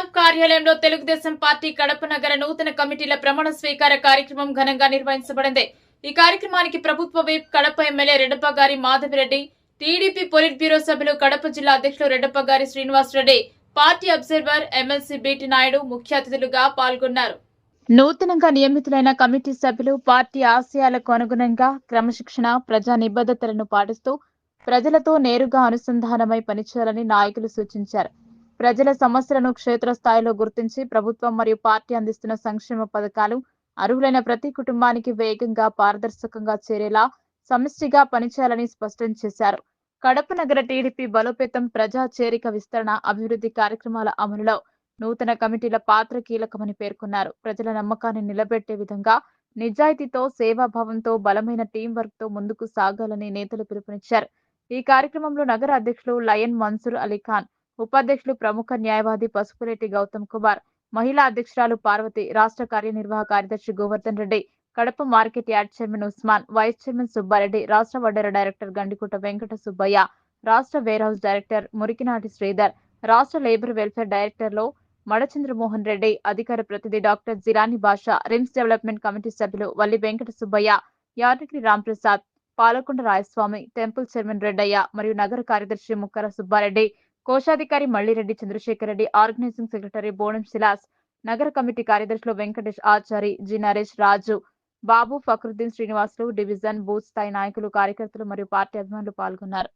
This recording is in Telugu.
క్యాంప్ కార్యాలయంలో తెలుగుదేశం పార్టీ కడప నగర నూతన కమిటీల ప్రమాణ స్వీకార కార్యక్రమం ఘనంగా నిర్వహించబడింది. ఈ కార్యక్రమానికి ప్రభుత్వ వైపు కడప ఎమ్మెల్యే రెడ్డప్ప గారి మాధవిరెడ్డి టీడీపీ పొలిట్ బ్యూరో సభ్యులు కడప జిల్లా అధ్యక్షులు రెడ్డప్ప గారి Srinivasa Reddy party observer MLC BT Naidu ముఖ్య అతిథులుగా పాల్గొన్నారు. నూతనంగా నియమితులైన కమిటీ సభ్యులు పార్టీ ఆశయాలకు అనుగుణంగా క్రమశిక్షణ ప్రజా నిబద్ధతలను పాటిస్తూ ప్రజలతో నేరుగా అనుసంధానమై పనిచేయాలని నాయకులు సూచించారు. ప్రజల సమస్యలను క్షేత్రస్థాయిలో గుర్తించి ప్రభుత్వం మరియు పార్టీ అందిస్తున్న సంక్షేమ పథకాలు అర్హులైన ప్రతి కుటుంబానికి వేగంగా పారదర్శకంగా చేరేలా సమిష్టిగా పనిచేయాలని స్పష్టం చేశారు. కడప నగర టీడీపీ బలోపేతం ప్రజా చేరిక విస్తరణ అభివృద్ధి కార్యక్రమాల అమలులో నూతన కమిటీల పాత్ర కీలకమని పేర్కొన్నారు. ప్రజల నమ్మకాన్ని నిలబెట్టే విధంగా నిజాయితీతో సేవాభావంతో బలమైన టీం వర్క్తో ముందుకు సాగాలని నేతలు పిలుపునిచ్చారు. ఈ కార్యక్రమంలో నగర అధ్యక్షులు లయన్ మన్సూర్ అలీ ఖాన్ ఉపాధ్యక్షులు ప్రముఖ న్యాయవాది పసుపురెడ్డి గౌతమ్ కుమార్ మహిళా అధ్యక్షురాలు పార్వతి రాష్ట్ర కార్యనిర్వాహక కార్యదర్శి Govardhan Reddy Kadapa market yard chairman Usman vice chairman Subbareddy రాష్ట్ర వడ్డర డైరెక్టర్ గండికోట వెంకట సుబ్బయ్య రాష్ట్ర వేర్ హౌస్ డైరెక్టర్ మురికినాటి శ్రీధర్ రాష్ట్ర లేబర్ వెల్ఫేర్ డైరెక్టర్లో మడచంద్రమోహన్ రెడ్డి అధికార ప్రతినిధి డాక్టర్ జిరాని భాష రిమ్స్ డెవలప్మెంట్ కమిటీ సభ్యులు వల్లి వెంకట సుబ్బయ్య యాదగిరి రాంప్రసాద్ పాలకొండ రాయస్వామి టెంపుల్ చైర్మన్ రెడ్డయ్య మరియు నగర కార్యదర్శి ముక్కర సుబ్బారెడ్డి కోశాధికారి మల్లిరెడ్డి చంద్రశేఖర్ రెడ్డి ఆర్గనైజింగ్ సెక్రటరీ బోనం శిలాస్ నగర కమిటీ కార్యదర్శులు Venkatesh Achari G Naresh Raju Babu Fakruddin Srinivasulu division booth స్థాయి నాయకులు కార్యకర్తలు మరియు పార్టీ అభిమానులు పాల్గొన్నారు.